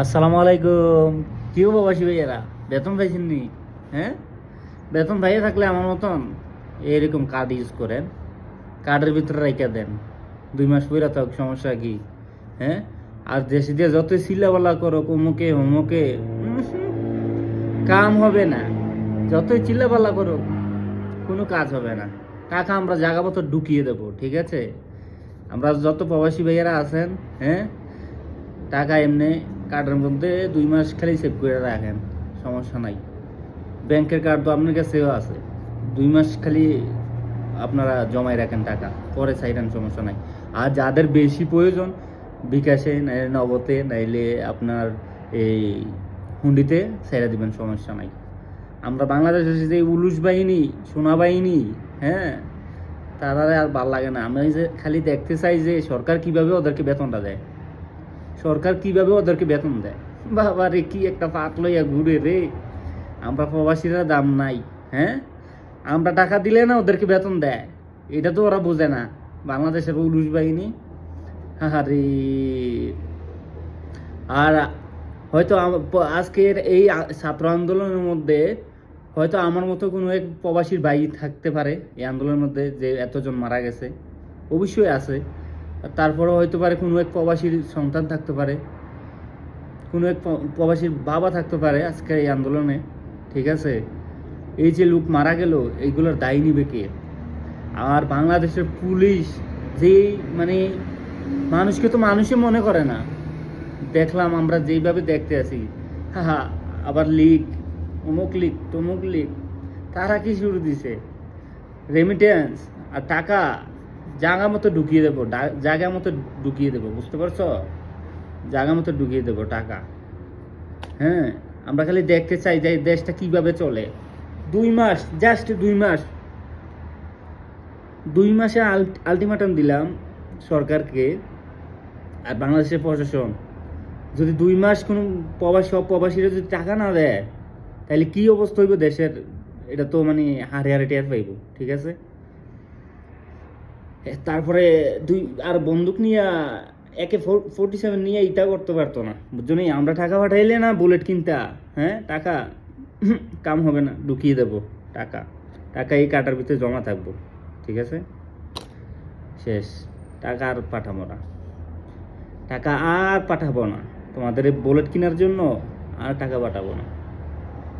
আসসালামু আলাইকুম। কি প্রবাসী ভাইয়েরা? বেতন পাইছেন নি? হ্যাঁ? বেতন পাইয়ে থাকলে আমার মতন? এরকম কার্ড ইউজ করেন। কার্ডের ভিতরে রেখে দেন। দুই মাস পরে থাক, সমস্যা কি? হ্যাঁ? আর দেশে দিয়ে যতই চিল্লাপাল্লা করো অমুকে হোমুকে কাম হবে না। যতই চিল্লাপাল্লা করো কোনো কাজ হবে না। টাকা আমরা জায়গা মতো ঢুকিয়ে দেবো, ঠিক আছে? আমরা যত প্রবাসী ভাইয়েরা আছেন হ্যাঁ? টাকা এমনি কার্ডের মধ্যে দুই মাস খালি সেভ করে রাখেন, সমস্যা নাই। ব্যাংকের কার্ড তো আপনার কাছেও আছে। দুই মাস খালি আপনারা জমাই রাখেন টাকা, পরে চাইলেন সমস্যা নাই। আর যাদের বেশি প্রয়োজন, বিকাশে নাইলে নগদে নাইলে আপনার এই হুন্ডিতে ছেড়ে দিবেন, সমস্যা নাই। আমরা বাংলাদেশের যে উলুস বাহিনী, সোনা বাহিনী হ্যাঁ তারা আর ভালো লাগে না। আমি যে খালি দেখতে চাই যে সরকার কীভাবে ওদেরকে বেতনটা দেয়। সরকার কীভাবে ওদেরকে বেতন দেয়? বাবা রে, কি একটা পাত লইয়া ঘুরে রে। আমরা প্রবাসীরা দাম নাই হ্যাঁ? আমরা টাকা দিলে না ওদেরকে বেতন দেয়। এটা তো ওরা বোঝে না। বাংলাদেশের পুলিশ বাহিনী। আরে আর হয়তো আজকের এই ছাত্র আন্দোলনের মধ্যে হয়তো আমার মতো কোনো এক প্রবাসীর ভাই থাকতে পারে এই আন্দোলনের মধ্যে যে এতজন মারা গেছে। অবশ্যই আছে। তারপরে হয়তো পারে কোনো এক প্রবাসীর সন্তান থাকতে পারে, কোনো এক প্রবাসীর বাবা থাকতে পারে আজকে এই আন্দোলনে, ঠিক আছে? এই যে লোক মারা গেল, এইগুলোর দায়ী নিবে কে? আর বাংলাদেশের পুলিশ যে মানে মানুষকে তো মানুষই মনে করে না। দেখলাম আমরা যেইভাবে দেখতে আছি। হা হা আবার লিক অমুক লিক তমুক লিক তারা কি শুরু দিছে? রেমিটেন্স আর টাকা জায়গা মতো ঢুকিয়ে দেবো জায়গা মতো ঢুকিয়ে দেবো, বুঝতে পারছ? জায়গা মতো ঢুকিয়ে দেবো, টাকা। হ্যাঁ আমরা খালি দেখতে চাই যে দেশটা কীভাবে চলে। দুই মাস জাস্ট দুই মাস। দুই মাসে আলটিমেটাম দিলাম সরকারকে আর বাংলাদেশের প্রশাসন। যদি দুই মাস কোনো প্রবাসী, সব প্রবাসীরা যদি টাকা না দেয়, তাহলে কি অবস্থা হইব দেশের? এটা তো মানে হারে হারে টের পাইব, ঠিক আছে? তারপরে দুই, আর বন্দুক নিয়ে একে ফোরটি সেভেন নিয়ে ইটা করতে পারতো না, বুঝছ নি? আমরা টাকা পাঠাইলে না বুলেট কিনতা হ্যাঁ? টাকা, কাম হবে না, ঢুকিয়ে দেবো, টাকা। টাকা এই কাটার ভিতরে জমা থাকব, ঠিক আছে? শেষ। টাকা আর পাঠাবো না। টাকা আর পাঠাবো না। তোমাদের এই বুলেট কেনার জন্য আর টাকা পাঠাবো না।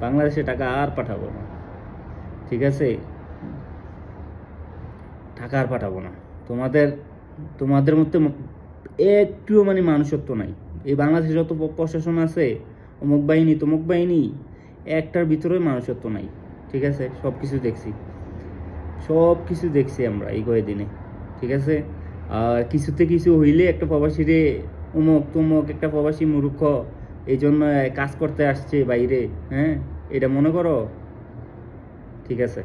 বাংলাদেশে টাকা আর পাঠাবো না। ঠিক আছে? টাকা আর পাঠাবো না। তোমাদের তোমাদের মধ্যে একটুও মানে মানুষত্ব নাই। এই বাংলাদেশে যত প্রশাসন আছে, অমুক বাহিনী, তমুক বাহিনী, একটার ভিতরে মানুষত্ব নাই। ঠিক আছে? সব কিছু দেখছি। সব কিছু দেখছি আমরা এই কয়েকদিনে। ঠিক আছে? আর কিছুতে কিছু হইলে একটা প্রবাসীরে অমুক তমুক একটা প্রবাসী মূর্খ এই জন্য কাজ করতে আসছে বাইরে হ্যাঁ? এটা মনে করো? ঠিক আছে?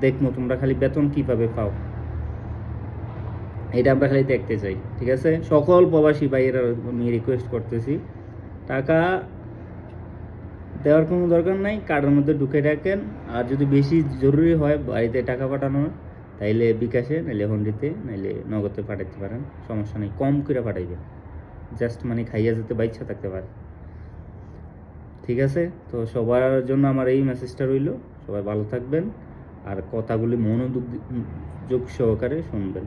দেখব তোমরা খালি বেতন কীভাবে পাও। এটা আমরা খালি দেখতে চাই, ঠিক আছে? সকল প্রবাসী ভাইয়েরা আমি রিকোয়েস্ট করতেছি, টাকা দেওয়ার কোনো দরকার নাই, কার্ডের মধ্যে ঢুকে রাখেন, আর যদি বেশি জরুরি হয় বাড়িতে টাকা পাঠানোর, তাইলে বিকাশে, নাইলে হন্ডিতে নাইলে নগদে পাঠাইতে পারেন, সমস্যা নেই, কম করে পাঠাইবেন। জাস্ট মানে খাইয়া যেতে বা ইচ্ছা থাকতে পারে। ঠিক আছে? তো সবার জন্য আমার এই মেসেজটা রইল, সবাই ভালো থাকবেন, আর কথাগুলি মনোযোগ সহকারে শুনবেন।